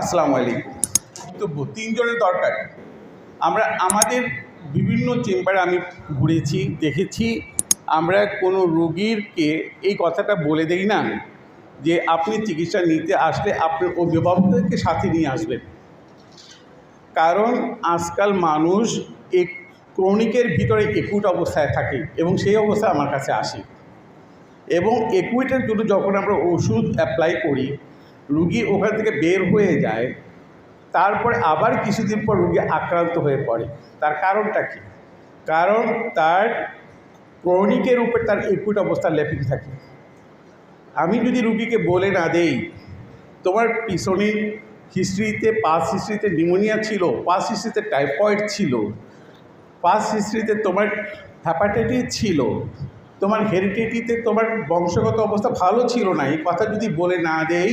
আসসালামু আলাইকুম। বক্তব্য তিনজনের দরকার। আমরা আমাদের বিভিন্ন চেম্বারে আমি ঘুরেছি, দেখেছি। আমরা কোনো রোগীরকে এই কথাটা বলে দেই না যে আপনি চিকিৎসা নিতে আসলে আপনার অভিভাবকদেরকে সাথে নিয়ে আসবেন। কারণ আজকাল মানুষ এক ক্রনিকের ভিতরে একুট অবস্থায় থাকে এবং সেই অবস্থায় আমার কাছে আসে। এবং একুইটের জন্য যখন আমরা ওষুধ অ্যাপ্লাই করি রুগী ওখান থেকে বের হয়ে যায়, তারপরে আবার কিছুদিন পর রুগী আক্রান্ত হয়ে পড়ে। তার কারণটা কী? কারণ তার ক্রনিকের উপর তার একুইট অবস্থা লেপিং থাকে। আমি যদি রুগীকে বলে না দেই, তোমার পিছনের হিস্ট্রিতে পাস হিস্ট্রিতে নিউমোনিয়া ছিল পাস হিস্ট্রিতে টাইফয়েড ছিল পাস হিস্ট্রিতে তোমার হ্যাপাটাইটিস ছিল, তোমার হেরিটেটিতে তোমার বংশগত অবস্থা ভালো ছিল না, এই কথা যদি বলে না দেই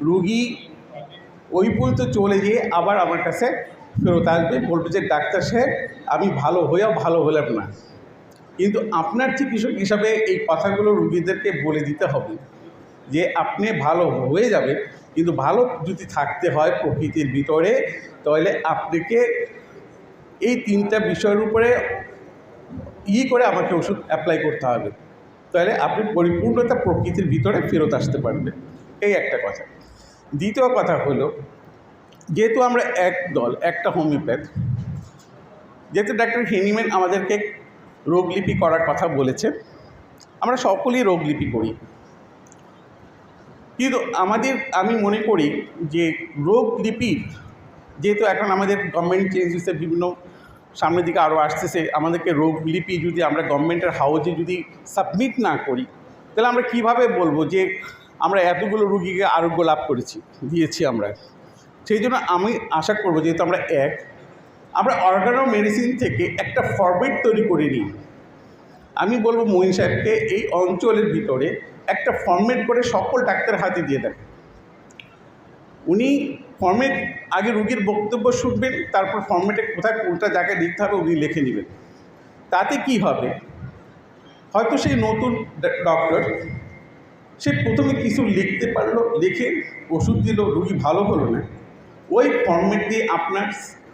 রুগী ওই পর্যন্ত চলে গিয়ে আবার আমার কাছে ফেরত আসবে। বলবে যে, ডাক্তার সাহেব, আমি ভালো হয়েও ভালো হলাম না। কিন্তু আপনার চিকিৎসক হিসাবে এই কথাগুলো রুগীদেরকে বলে দিতে হবে যে, আপনি ভালো হয়ে যাবে কিন্তু ভালো যদি থাকতে হয় প্রকৃতির ভিতরে, তাহলে আপনাকে এই তিনটা বিষয়ের উপরে ই করে আমাকে ওষুধ অ্যাপ্লাই করতে হবে। তাহলে আপনি পরিপূর্ণতা প্রকৃতির ভিতরে ফেরত আসতে পারবেন। এই একটা কথা। দ্বিতীয় কথা হলো, যেহেতু আমরা এক দল, একটা হোমিওপ্যাথ, যেহেতু ডাক্তার হেনিম্যান আমাদেরকে রোগলিপি করার কথা বলেছে, আমরা সকলেই রোগলিপি করি। কিন্তু আমাদের, আমি মনে করি যে রোগলিপি, যেহেতু এখন আমাদের গভর্নমেন্ট চেঞ্জ হচ্ছে বিভিন্ন সামনের দিকে আরও আসতেছে, আমাদেরকে রোগলিপি যদি আমরা গভর্নমেন্টের হাউজে যদি সাবমিট না করি, তাহলে আমরা কীভাবে বলব যে আমরা এতগুলো রুগীকে আরোগ্য লাভ করেছি, দিয়েছি আমরা। সেই জন্য আমি আশা করব যেহেতু আমরা এক, আমরা অর্গানো মেডিসিন থেকে একটা ফরম্যাট তৈরি করে নিই। আমি বলব মহিন সাহেবকে এই অঞ্চলের ভিতরে একটা ফরম্যাট করে সকল ডাক্তার হাতে দিয়ে দেন। উনি ফর্মেট, আগে রুগীর বক্তব্য শুনবেন, তারপর ফর্মেটে কোথায় কোনটা জায়গায় লিখতে হবে উনি লিখে নেবেন। তাতে কি হবে? হয়তো সেই নতুন ডক্টর সে প্রথমে কিছু লিখতে পারল, লিখে ওষুধ দিল, রুগী ভালো হলো না। ওই ফর্মেট দিয়ে আপনার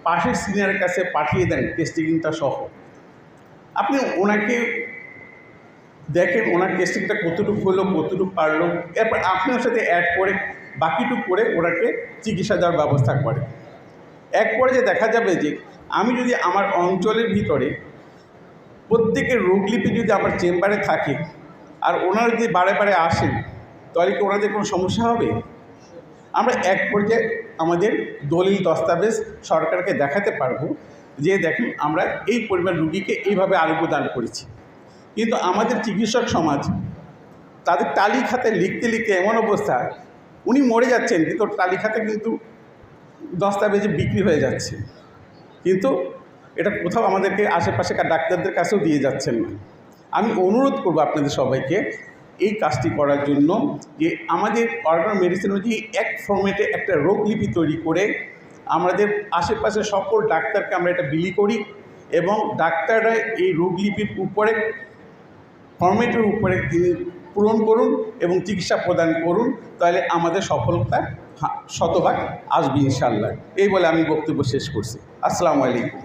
পাশের সিনিয়রের কাছে পাঠিয়ে দেন টেস্টিংটা সহ। আপনি ওনাকে দেখেন ওনার টেস্টিংটা কতটুকু হলো, কতটুকু পারল। এরপর আপনার সাথে অ্যাড করে, বাকিটুকু করে ওনাকে চিকিৎসা দেওয়ার ব্যবস্থা করে। এক পর্যায়ে দেখা যাবে যে, আমি যদি আমার অঞ্চলের ভিতরে প্রত্যেকের রোগলিপি যদি আমার চেম্বারে থাকে আর ওনারা যদি বারে বারে আসেন তাহলে কি ওনাদের কোনো সমস্যা হবে? আমরা এক পর্যায়ে আমাদের দলিল দস্তাবেজ সরকারকে দেখাতে পারব, যে দেখেন আমরা এই পরিমাণ রুগীকে এইভাবে আরোগ্য দান করেছি। কিন্তু আমাদের চিকিৎসক সমাজ, তাদের টালি খাতে লিখতে লিখতে এমন অবস্থা, উনি মরে যাচ্ছেন, কিন্তু টালি খাতে কিন্তু দস্তাবেজে বিক্রি হয়ে যাচ্ছে। কিন্তু এটা কোথাও আমাদেরকে আশেপাশেকার ডাক্তারদের কাছেও দিয়ে যাচ্ছেন না। আমি অনুরোধ করব আপনাদের সবাইকে এই কাজটি করার জন্য যে আমাদের অর্গান মেডিসিন অনুযায়ী এক ফর্মেটে একটা রোগলিপি তৈরি করে আমাদের আশেপাশে সকল ডাক্তারকে আমরা এটা বিলি করি এবং ডাক্তাররা এই রোগলিপির উপরে ফর্মেটের উপরে তিনি পূরণ করুন এবং চিকিৎসা প্রদান করুন, তাহলে আমাদের সফলতা শতভাগ আসবে ইনশাল্লাহ এই বলে আমি বক্তব্য শেষ করছি। আসসালামু আলাইকুম।